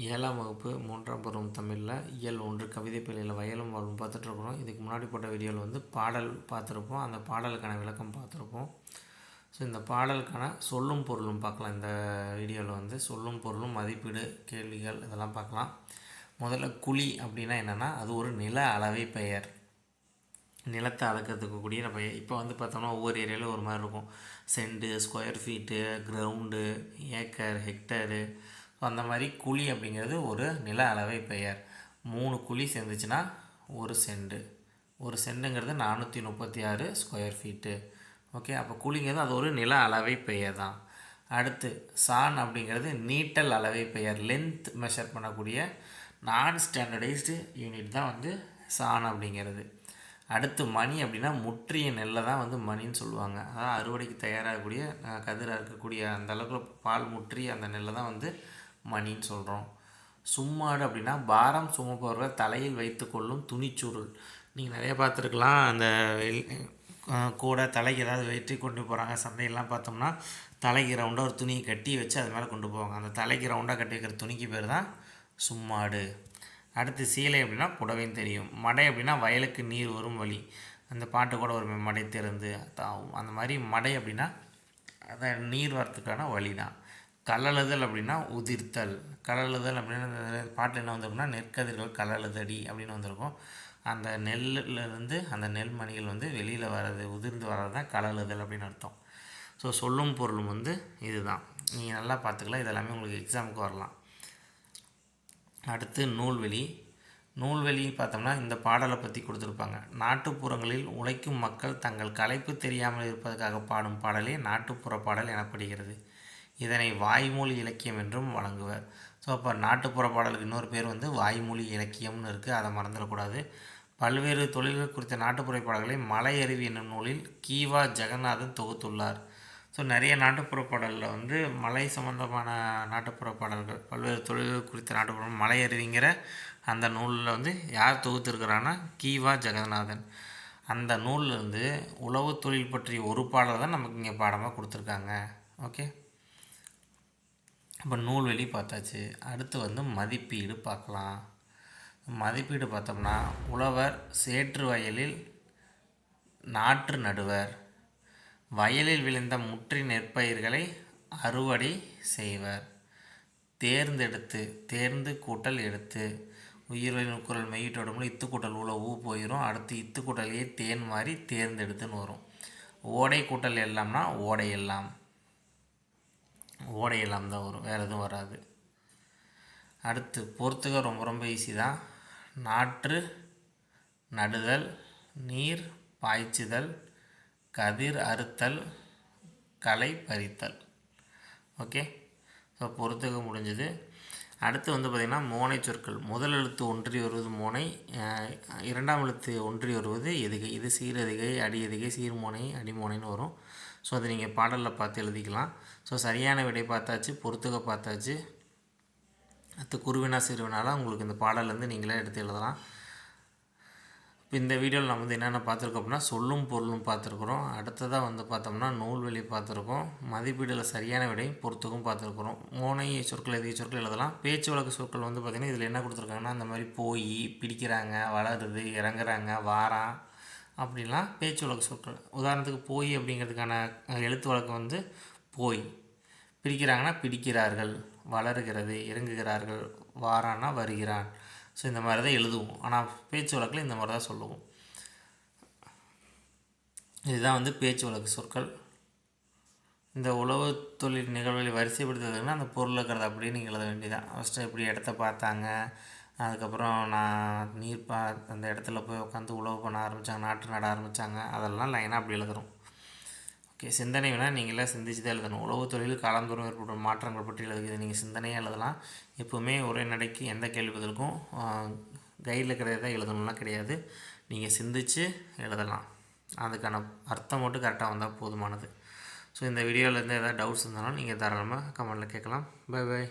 ஏழாம் வகுப்பு மூன்றாம் பருவம் தமிழில் இயல் ஒன்று கவிதை பிள்ளையில் வயலும் வாழும் பார்த்துட்ருக்குறோம். இதுக்கு முன்னாடி போட்ட வீடியோவில் வந்து பாடல் பார்த்துருப்போம். அந்த பாடலுக்கான விளக்கம் பார்த்துருப்போம். ஸோ இந்த பாடலுக்கான சொல்லும் பொருளும் பார்க்கலாம். இந்த வீடியோவில் வந்து சொல்லும் பொருளும் மதிப்பீடு கேள்விகள் இதெல்லாம் பார்க்கலாம். முதல்ல குழி அப்படின்னா என்னென்னா அது ஒரு நில அளவை பெயர். நிலத்தை அளக்கிறதுக்கு கூடிய பெயர். இப்போ வந்து பார்த்தோம்னா ஒவ்வொரு ஏரியாவிலும் ஒரு மாதிரி இருக்கும். Cent square feet ground acre hectare அந்த மாதிரி குழி அப்படிங்கிறது ஒரு நில அளவை பெயர். மூணு குழி சேர்ந்துச்சுன்னா ஒரு செண்டு. ஒரு செண்டுங்கிறது நானூற்றி முப்பத்தி ஆறு ஸ்கொயர் ஃபீட்டு ஓகே அப்போ குழிங்கிறது அது ஒரு நில அளவை பெயர் தான். அடுத்து சான் அப்படிங்கிறது நீட்டல் அளவை பெயர். லென்த் மெஷர் பண்ணக்கூடிய நான் ஸ்டாண்டர்டைஸ்டு யூனிட் தான் வந்து சான் அப்படிங்கிறது. அடுத்து மணி அப்படின்னா முற்றிய நெல்லை தான் வந்து மணின்னு சொல்லுவாங்க. அதாவது அறுவடைக்கு தயாராகக்கூடிய கதிராக இருக்கக்கூடிய அந்த அளவுக்கு பால் முற்றிய அந்த நெல்லை தான் வந்து மணின்னு சொல்கிறோம் சும்மாடு அப்படின்னா பாரம் சுமப்பவர்கள் தலையில் வைத்து கொள்ளும் துணிச்சுருள் நீங்கள் நிறைய பார்த்துருக்கலாம். அந்த கூட தலைக்கு ஏதாவது வெற்றி கொண்டு போகிறாங்க சந்தையெல்லாம் பார்த்தோம்னா தலைக்கு ரவுண்டாக ஒரு துணியை கட்டி வச்சு அது மேலே கொண்டு போவாங்க. அந்த தலைக்கு ரவுண்டாக கட்டி வைக்கிற துணிக்கு பேர் தான் சும்மாடு. அடுத்து சீலை அப்படின்னா புடவையும் தெரியும். மடை அப்படின்னா வயலுக்கு நீர் வரும் வழி. அந்த பாட்டு கூட ஒரு மடை திறந்து அந்த மாதிரி மடை அப்படின்னா அதை நீர் வரத்துக்கான வழி தான் கலழுதல் அப்படின்னா உதிர்த்தல். கலழுதல் அப்படின்னு பாட்டில் என்ன வந்திருக்குன்னா நெற்கதிர்கள் கலழுதடி அப்படின்னு வந்திருக்கும். அந்த நெல்லிருந்து அந்த நெல் மணிகள் வந்து வெளியில் வர்றது உதிர்ந்து வர்றது தான் கலழுதல் அப்படின்னு அர்த்தம். ஸோ சொல்லும் பொருளும் வந்து இதுதான். நீங்கள் நல்லா பார்த்துக்கலாம். இதெல்லாமே உங்களுக்கு எக்ஸாமுக்கு வரலாம். அடுத்து நூல்வெளி. நூல்வெளி பார்த்தோம்னா இந்த பாடலை பற்றி கொடுத்துருப்பாங்க. நாட்டுப்புறங்களில் உழைக்கும் மக்கள் தங்கள் கலைப்பு தெரியாமல் இருப்பதற்காக பாடும் பாடலே நாட்டுப்புற பாடல் எனப்படுகிறது. இதனை வாய்மொழி இலக்கியம் என்றும் வழங்குவர். ஸோ அப்போ நாட்டுப்புற பாடலுக்கு இன்னொரு பேர் வந்து வாய்மொழி இலக்கியம்னு இருக்குது அதை மறந்துடக்கூடாது. பல்வேறு தொழில்கள் குறித்த நாட்டுப்புற பாடல்களை மலை அருவி என்னும் நூலில் கீவா ஜெகநாதன் தொகுத்துள்ளார். ஸோ நிறைய நாட்டுப்புற பாடலில் வந்து மலை சம்மந்தமான நாட்டுப்புற பாடல்கள் பல்வேறு தொழில்கள் குறித்த நாட்டுப்புற மலை அருவிங்கிற அந்த நூலில் வந்து யார் தொகுத்துருக்கிறான்னா கீவா ஜெகநாதன். அந்த நூலில் இருந்து உழவு தொழில் பற்றிய ஒரு பாடல் தான் நமக்கு இங்கே பாடமாக கொடுத்துருக்காங்க. ஓகே இப்போ நூல்வெளி பார்த்தாச்சு. அடுத்து வந்து மதிப்பீடு பார்க்கலாம். மதிப்பீடு பார்த்தோம்னா உழவர் சேற்று வயலில் நாற்று நடுவர். வயலில் விழுந்த முற்றி நெற்பயிர்களை அறுவடை செய்வர். தேர்ந்தெடுத்து தேர்ந்து கூட்டல் எடுத்து உயிரின் குரல் மெய்யிட்டோடமும் இத்து கூட்டல் உள்ள ஊ போயிடும் அடுத்து இத்து கூட்டலையே தேன் மாதிரி தேர்ந்தெடுத்துன்னு வரும். ஓடை கூட்டல் எல்லாம்னா ஓடை எல்லாம். ஓடையெல்லாம் தான் வரும். வேறு எதுவும் வராது. அடுத்து பொறுத்துக்க ரொம்ப ரொம்ப ஈஸி தான். நாற்று நடுதல் நீர் பாய்ச்சுதல் கதிர் அறுத்தல் களை பறித்தல். ஓகே? ஸோ பொறுத்துக்க முடிஞ்சது. அடுத்து வந்து பார்த்திங்கன்னா மோனை சொற்கள். முதல் எழுத்து ஒன்றி வருவது மோனை இரண்டாம் எழுத்து ஒன்றி வருவது எதுகை. இது சீரதிகை அடி எதுகை சீர்மோனை அடிமோனைன்னு வரும். ஸோ அதை நீங்கள் பாடலில் பார்த்து எழுதிக்கலாம். ஸோ சரியான விடை பார்த்தாச்சு பொறுத்துக்க பார்த்தாச்சு. அடுத்து குருவினா சிறுவினாலாம் உங்களுக்கு இந்த பாடலேருந்து நீங்களே எடுத்து எழுதலாம். இப்போ இந்த வீடியோவில் நம்ம வந்து என்னென்ன பார்த்துருக்கோம் அப்படின்னா சொல்லும் பொருளும் பார்த்துருக்குறோம். அடுத்ததாக வந்து பார்த்தோம்னா நூல்வெளி பார்த்துருக்கோம். மதிப்பீடில் சரியான விடையும் பொறுத்துக்கும் பார்த்துருக்குறோம். மோனை சொற்கள் எதிக சொற்கள் எழுதலாம். பேச்சு வழக்கு சொற்கள் வந்து பார்த்திங்கன்னா இதில் என்ன கொடுத்துருக்காங்கன்னா அந்த மாதிரி போய் பிடிக்கிறாங்க வளருது இறங்குறாங்க வாரான் அப்படின்லாம் பேச்சு வழக்கு சொற்கள் உதாரணத்துக்கு போய் அப்படிங்கிறதுக்கான எழுத்து வழக்கம் வந்து போய். பிடிக்கிறாங்கன்னா பிடிக்கிறார்கள் வளருகிறது இறங்குகிறார்கள் வாரான்னா வருகிறான். ஸோ இந்த மாதிரி தான் எழுதுவோம். ஆனால் பேச்சு வழக்கில் இந்த மாதிரி தான் சொல்லுவோம். இதுதான் வந்து பேச்சு வழக்கு சொற்கள். இந்த உழவு தொழில் நிகழ்வுகளை வரிசைப்படுத்துறதுன்னா அந்த பொருள் இருக்கிறது அப்படியே நீங்கள் எழுத வேண்டியதான் ஃபஸ்ட்டு எப்படி இடத்த பார்த்தாங்க. அதுக்கப்புறம் நான் நீர் பா அந்த இடத்துல போய் உட்காந்து உழவு பண்ண ஆரம்பித்தாங்க நாற்று நட ஆரம்பித்தாங்க அதெல்லாம் லைனாக அப்படி எழுதுகிறோம் ஓகே சிந்தனை வேணால் நீங்களே சிந்திச்சு தான் எழுதணும். உழவு தொழில் காலந்தோறும் ஏற்படும் மாற்றங்கள் பற்றி எழுதுகிறது. நீங்கள் சிந்தனையாக எழுதலாம். எப்போவுமே ஒரே நடைக்கு எந்த கேள்வி பதிலுக்கும் கைடில் கிடையாது எழுதணும்லாம் கிடையாது. நீங்கள் சிந்தித்து எழுதலாம். அதுக்கான அர்த்தம் மட்டும் கரெக்டாக வந்தால் போதுமானது. ஸோ இந்த வீடியோவில் இருந்து எதாவது டவுட்ஸ் இருந்தாலும் நீங்கள் தாராளமாக கமெண்டில் கேட்கலாம். By by